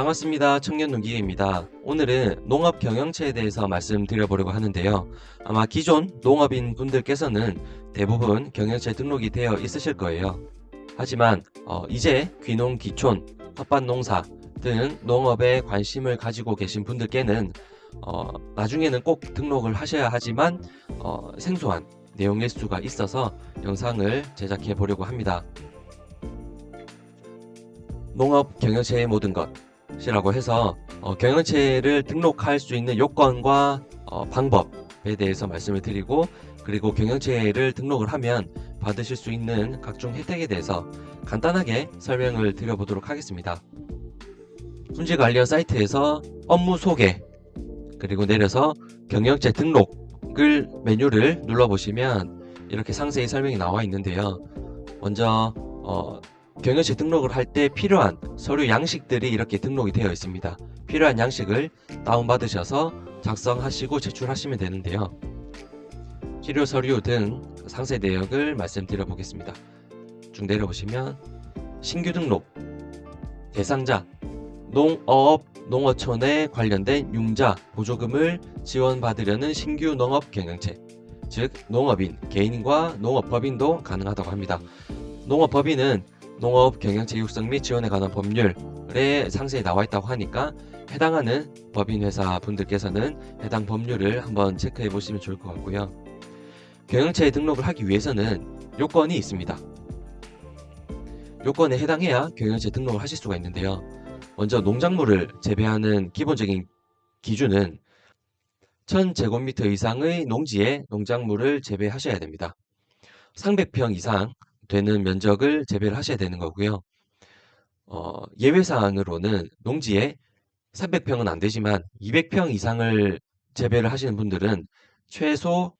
반갑습니다. 청년 농기입니다. 오늘은 농업 경영체에 대해서 말씀드려보려고 하는데요. 아마 기존 농업인 분들께서는 대부분 경영체 등록이 되어 있으실 거예요. 하지만 어, 이제 귀농, 기촌, 텃밭 농사 등 농업에 관심을 가지고 계신 분들께는 어, 나중에는 꼭 등록을 하셔야 하지만 어, 생소한 내용일 수가 있어서 영상을 제작해 보려고 합니다. 농업 경영체의 모든 것 이라고 해서 어, 경영체를 등록할 수 있는 요건과 어, 방법에 대해서 말씀을 드리고 그리고 경영체를 등록을 하면 받으실 수 있는 각종 혜택에 대해서 간단하게 설명을 드려보도록 하겠습니다. 품질 관련 사이트에서 업무 소개 그리고 내려서 경영체 등록을 메뉴를 눌러보시면 이렇게 상세히 설명이 나와 있는데요. 먼저 어, 경영체 등록을 할 때 필요한 서류 양식들이 이렇게 등록이 되어 있습니다. 필요한 양식을 다운받으셔서 작성하시고 제출하시면 되는데요. 필요 서류 등 상세 내역을 말씀드려 보겠습니다. 쭉 내려보시면 신규 등록, 대상자, 농업, 농어촌에 관련된 융자, 보조금을 지원받으려는 신규 농업 경영체, 즉 농업인, 개인과 농업법인도 가능하다고 합니다. 농업법인은 농업 경영체 육성 및 지원에 관한 법률에 상세히 나와 있다고 하니까 해당하는 법인 회사 분들께서는 해당 법률을 한번 체크해 보시면 좋을 것 같고요. 경영체에 등록을 하기 위해서는 요건이 있습니다. 요건에 해당해야 경영체 등록을 하실 수가 있는데요. 먼저 농작물을 재배하는 기본적인 기준은 1000제곱미터 이상의 농지에 농작물을 재배하셔야 됩니다. 300평 이상 되는 면적을 재배를 하셔야 되는 거고요. 어, 예외사항으로는 농지에 300평은 안 되지만 200평 이상을 재배를 하시는 분들은 최소,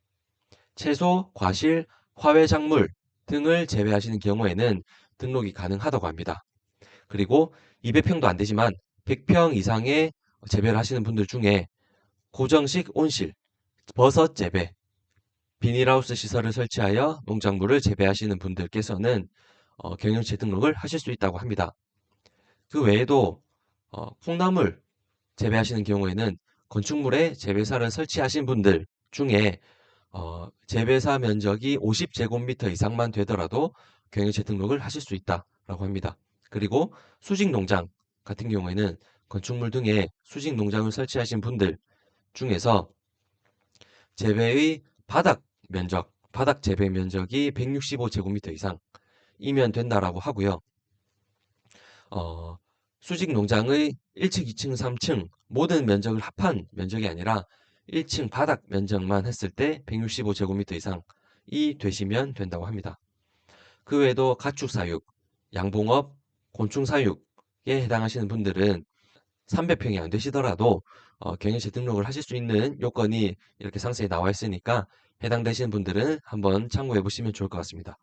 채소, 과실, 화훼 작물 등을 재배하시는 경우에는 등록이 가능하다고 합니다. 그리고 200평도 안 되지만 100평 이상의 재배를 하시는 분들 중에 고정식 온실, 버섯 재배, 비닐하우스 시설을 설치하여 농작물을 재배하시는 분들께서는 어, 경영체 등록을 하실 수 있다고 합니다. 그 외에도 어, 콩나물 재배하시는 경우에는 건축물에 재배사를 설치하신 분들 중에 어, 재배사 면적이 50제곱미터 이상만 되더라도 경영체 등록을 하실 수 있다라고 합니다. 그리고 수직 농장 같은 경우에는 건축물 등에 수직 농장을 설치하신 분들 중에서 재배의 바닥 면적, 바닥 재배 면적이 165제곱미터 이상이면 된다라고 하고요. 어, 수직 농장의 1층, 2층, 3층 모든 면적을 합한 면적이 아니라 1층 바닥 면적만 했을 때 165제곱미터 이상이 되시면 된다고 합니다. 그 외에도 가축 사육, 양봉업, 곤충 사육에 해당하시는 분들은 300평이 안 되시더라도 어, 경영체 등록을 하실 수 있는 요건이 이렇게 상세히 나와 있으니까 해당되시는 분들은 한번 참고해 보시면 좋을 것 같습니다.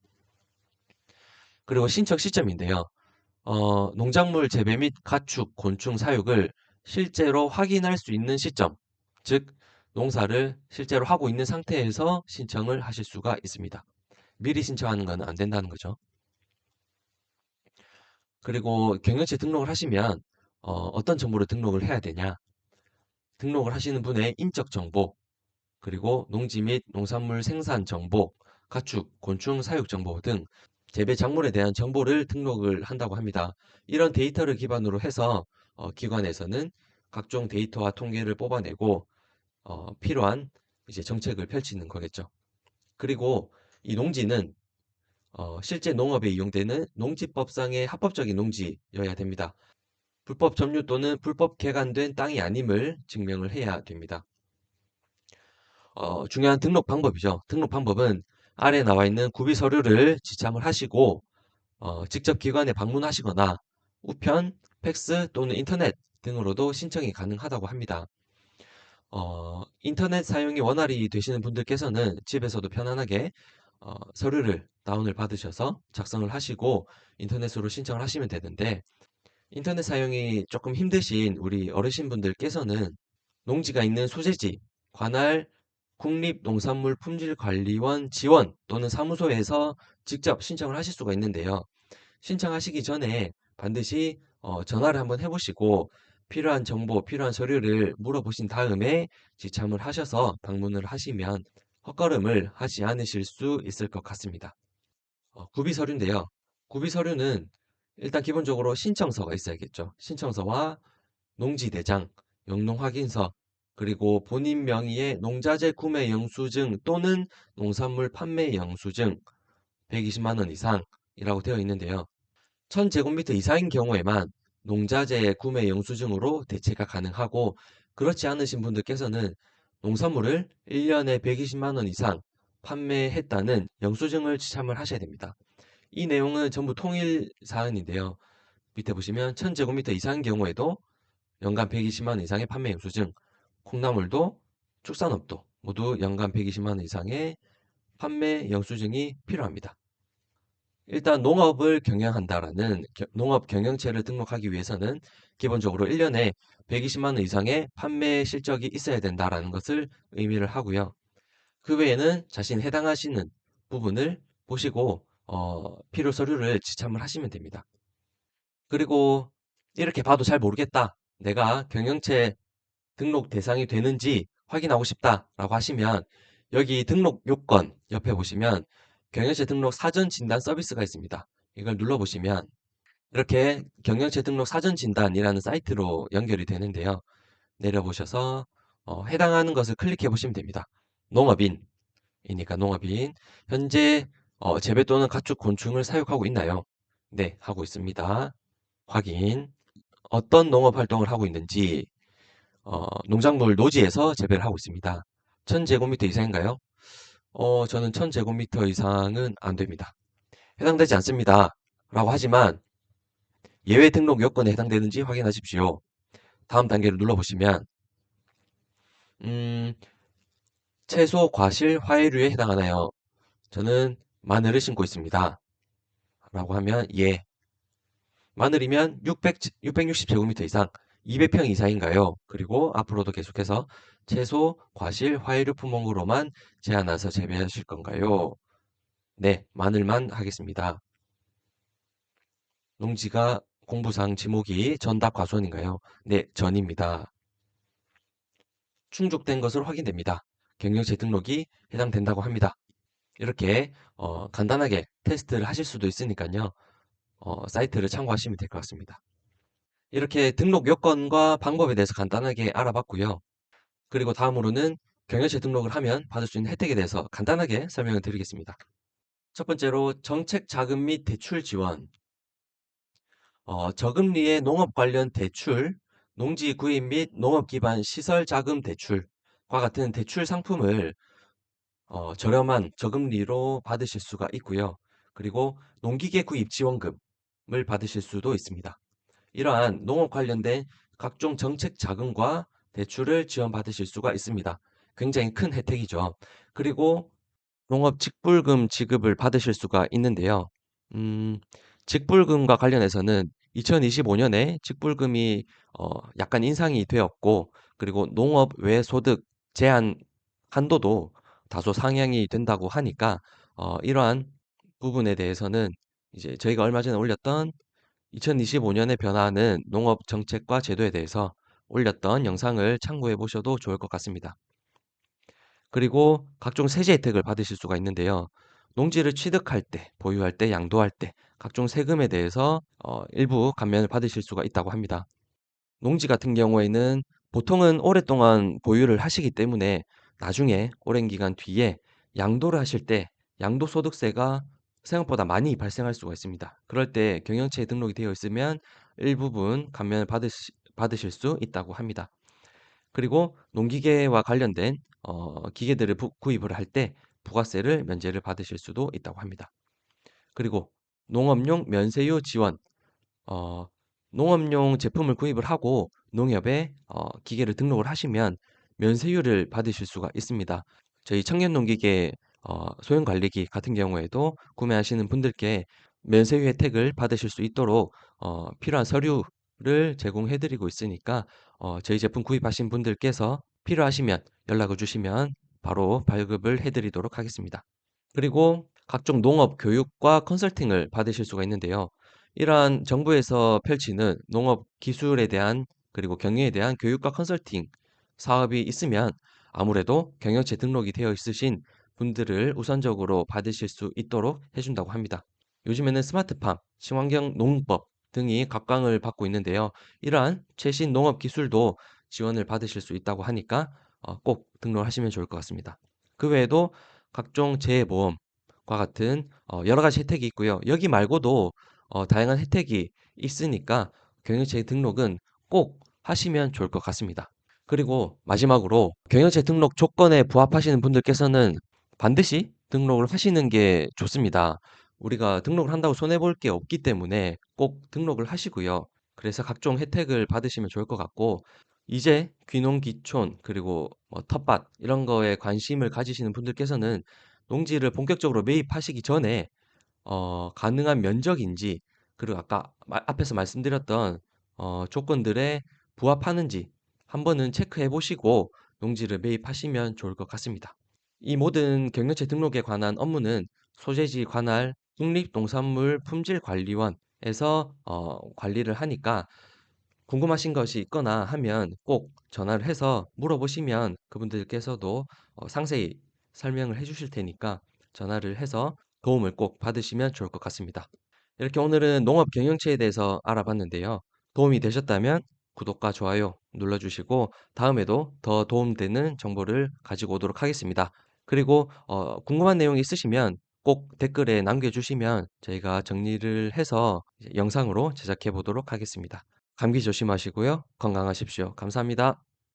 그리고 신청 시점인데요. 어, 농작물 재배 및 가축, 곤충 사육을 실제로 확인할 수 있는 시점, 즉 농사를 실제로 하고 있는 상태에서 신청을 하실 수가 있습니다. 미리 신청하는 건 안 된다는 거죠. 그리고 경영체 등록을 하시면 어, 떤 정보를 등록을 해야 되냐? 등록을 하시는 분의 인적 정보, 그리고 농지 및 농산물 생산 정보, 가축, 곤충 사육 정보 등 재배 작물에 대한 정보를 등록을 한다고 합니다. 이런 데이터를 기반으로 해서 어, 기관에서는 각종 데이터와 통계를 뽑아내고 어, 필요한 이제 정책을 펼치는 거겠죠. 그리고 이 농지는 어, 실제 농업에 이용되는 농지법상의 합법적인 농지여야 됩니다. 불법 점유 또는 불법 개간된 땅이 아님을 증명을 해야 됩니다. 어, 중요한 등록 방법이죠. 등록 방법은 아래 나와 있는 구비 서류를 지참을 하시고 어, 직접 기관에 방문하시거나 우편, 팩스 또는 인터넷 등으로도 신청이 가능하다고 합니다. 어, 인터넷 사용이 원활히 되시는 분들께서는 집에서도 편안하게 어, 서류를 다운을 받으셔서 작성을 하시고 인터넷으로 신청을 하시면 되는데 인터넷 사용이 조금 힘드신 우리 어르신분들께서는 농지가 있는 소재지, 관할 국립농산물품질관리원 지원 또는 사무소에서 직접 신청을 하실 수가 있는데요. 신청하시기 전에 반드시 어, 전화를 한번 해보시고 필요한 정보, 필요한 서류를 물어보신 다음에 지참을 하셔서 방문을 하시면 헛걸음을 하지 않으실 수 있을 것 같습니다. 어, 구비 서류인데요. 구비 서류는 일단 기본적으로 신청서가 있어야겠죠. 신청서와 농지대장, 영농 확인서, 그리고 본인 명의의 농자재 구매 영수증 또는 농산물 판매 영수증 120만 원 이상이라고 되어 있는데요. 1000제곱미터 이상인 경우에만 농자재 구매 영수증으로 대체가 가능하고 그렇지 않으신 분들께서는 농산물을 1년에 120만 원 이상 판매했다는 영수증을 지참을 하셔야 됩니다. 이 내용은 전부 통일 사안인데요. 밑에 보시면 1000제곱미터 이상인 경우에도 연간 120만 원 이상의 판매 영수증, 콩나물도 축산업도 모두 연간 120만 원 이상의 판매 영수증이 필요합니다. 일단 농업을 경영한다라는 겨- 농업 경영체를 등록하기 위해서는 기본적으로 1년에 120만 원 이상의 판매 실적이 있어야 된다라는 것을 의미를 하고요. 그 외에는 자신 해당하시는 부분을 보시고 어, 필요 서류를 지참을 하시면 됩니다. 그리고 이렇게 봐도 잘 모르겠다. 내가 경영체 등록 대상이 되는지 확인하고 싶다라고 하시면 여기 등록 요건 옆에 보시면 경영체 등록 사전 진단 서비스가 있습니다. 이걸 눌러보시면 이렇게 경영체 등록 사전 진단이라는 사이트로 연결이 되는데요. 내려보셔서 어, 해당하는 것을 클릭해 보시면 됩니다. 농업인이니까 농업인 현재 어, 재배 또는 가축 곤충을 사육하고 있나요? 네, 하고 있습니다. 확인. 어떤 농업 활동을 하고 있는지 어, 농작물 노지에서 재배를 하고 있습니다. 1000제곱미터 이상인가요? 어, 저는 1000제곱미터 이상은 안 됩니다. 해당되지 않습니다. 라고 하지만 예외 등록 요건에 해당되는지 확인하십시오. 다음 단계를 눌러보시면 음, 채소, 과실, 화해류에 해당하나요? 저는 마늘을 심고 있습니다. 라고 하면 예. 마늘이면 600, 660제곱미터 이상, 200평 이상인가요? 그리고 앞으로도 계속해서 채소, 과실, 화해류 품목으로만 제한해서 재배하실 건가요? 네, 마늘만 하겠습니다. 농지가 공부상 지목이 전답 과수원인가요? 네, 전입니다. 충족된 것으로 확인됩니다. 경영체 등록이 해당된다고 합니다. 이렇게 어, 간단하게 테스트를 하실 수도 있으니까요. 어, 사이트를 참고하시면 될 것 같습니다. 이렇게 등록 요건과 방법에 대해서 간단하게 알아봤고요. 그리고 다음으로는 경영체 등록을 하면 받을 수 있는 혜택에 대해서 간단하게 설명을 드리겠습니다. 첫 번째로 정책 자금 및 대출 지원. 어, 저금리의 농업 관련 대출, 농지 구입 및 농업 기반 시설 자금 대출과 같은 대출 상품을 어, 저렴한 저금리로 받으실 수가 있고요. 그리고 농기계 구입 지원금을 받으실 수도 있습니다. 이러한 농업 관련된 각종 정책 자금과 대출을 지원받으실 수가 있습니다. 굉장히 큰 혜택이죠. 그리고 농업 직불금 지급을 받으실 수가 있는데요. 음, 직불금과 관련해서는 2025년에 직불금이 어, 약간 인상이 되었고, 그리고 농업 외 소득 제한 한도도 다소 상향이 된다고 하니까 어, 이러한 부분에 대해서는 이제 저희가 얼마 전에 올렸던 2025년에 변화하는 농업 정책과 제도에 대해서 올렸던 영상을 참고해 보셔도 좋을 것 같습니다. 그리고 각종 세제 혜택을 받으실 수가 있는데요. 농지를 취득할 때, 보유할 때, 양도할 때 각종 세금에 대해서 어, 일부 감면을 받으실 수가 있다고 합니다. 농지 같은 경우에는 보통은 오랫동안 보유를 하시기 때문에 나중에 오랜 기간 뒤에 양도를 하실 때 양도소득세가 생각보다 많이 발생할 수가 있습니다. 그럴 때 경영체에 등록이 되어 있으면 일부분 감면을 받으시, 받으실 수 있다고 합니다. 그리고 농기계와 관련된 어, 기계들을 부, 구입을 할 때 부가세를 면제를 받으실 수도 있다고 합니다. 그리고 농업용 면세유 지원, 어, 농업용 제품을 구입을 하고 농협에 어, 기계를 등록을 하시면 면세유를 받으실 수가 있습니다. 저희 청년농기계 어, 소형 관리기 같은 경우에도 구매하시는 분들께 면세유 혜택을 받으실 수 있도록 어, 필요한 서류를 제공해 드리고 있으니까 어, 저희 제품 구입하신 분들께서 필요하시면 연락을 주시면 바로 발급을 해 드리도록 하겠습니다. 그리고 각종 농업 교육과 컨설팅을 받으실 수가 있는데요. 이러한 정부에서 펼치는 농업 기술에 대한 그리고 경영에 대한 교육과 컨설팅 사업이 있으면 아무래도 경영체 등록이 되어 있으신 분들을 우선적으로 받으실 수 있도록 해준다고 합니다. 요즘에는 스마트팜, 친환경 농법 등이 각광을 받고 있는데요. 이러한 최신 농업 기술도 지원을 받으실 수 있다고 하니까 어, 꼭 등록하시면 좋을 것 같습니다. 그 외에도 각종 재보험과 같은 어, 여러 가지 혜택이 있고요. 여기 말고도 어, 다양한 혜택이 있으니까 경영체 등록은 꼭 하시면 좋을 것 같습니다. 그리고 마지막으로 경영체 등록 조건에 부합하시는 분들께서는 반드시 등록을 하시는 게 좋습니다. 우리가 등록을 한다고 손해볼 게 없기 때문에 꼭 등록을 하시고요. 그래서 각종 혜택을 받으시면 좋을 것 같고 이제 귀농, 귀촌, 그리고 뭐 텃밭 이런 거에 관심을 가지시는 분들께서는 농지를 본격적으로 매입하시기 전에 어, 가능한 면적인지 그리고 아까 마- 앞에서 말씀드렸던 어, 조건들에 부합하는지 한 번은 체크해 보시고 농지를 매입하시면 좋을 것 같습니다. 이 모든 경영체 등록에 관한 업무는 소재지 관할 국립농산물 품질관리원에서 어, 관리를 하니까 궁금하신 것이 있거나 하면 꼭 전화를 해서 물어보시면 그분들께서도 어, 상세히 설명을 해주실 테니까 전화를 해서 도움을 꼭 받으시면 좋을 것 같습니다. 이렇게 오늘은 농업 경영체에 대해서 알아봤는데요. 도움이 되셨다면 구독과 좋아요 눌러주시고 다음에도 더 도움되는 정보를 가지고 오도록 하겠습니다. 그리고 어, 궁금한 내용이 있으시면 꼭 댓글에 남겨주시면 저희가 정리를 해서 영상으로 제작해 보도록 하겠습니다. 감기 조심하시고요. 건강하십시오. 감사합니다.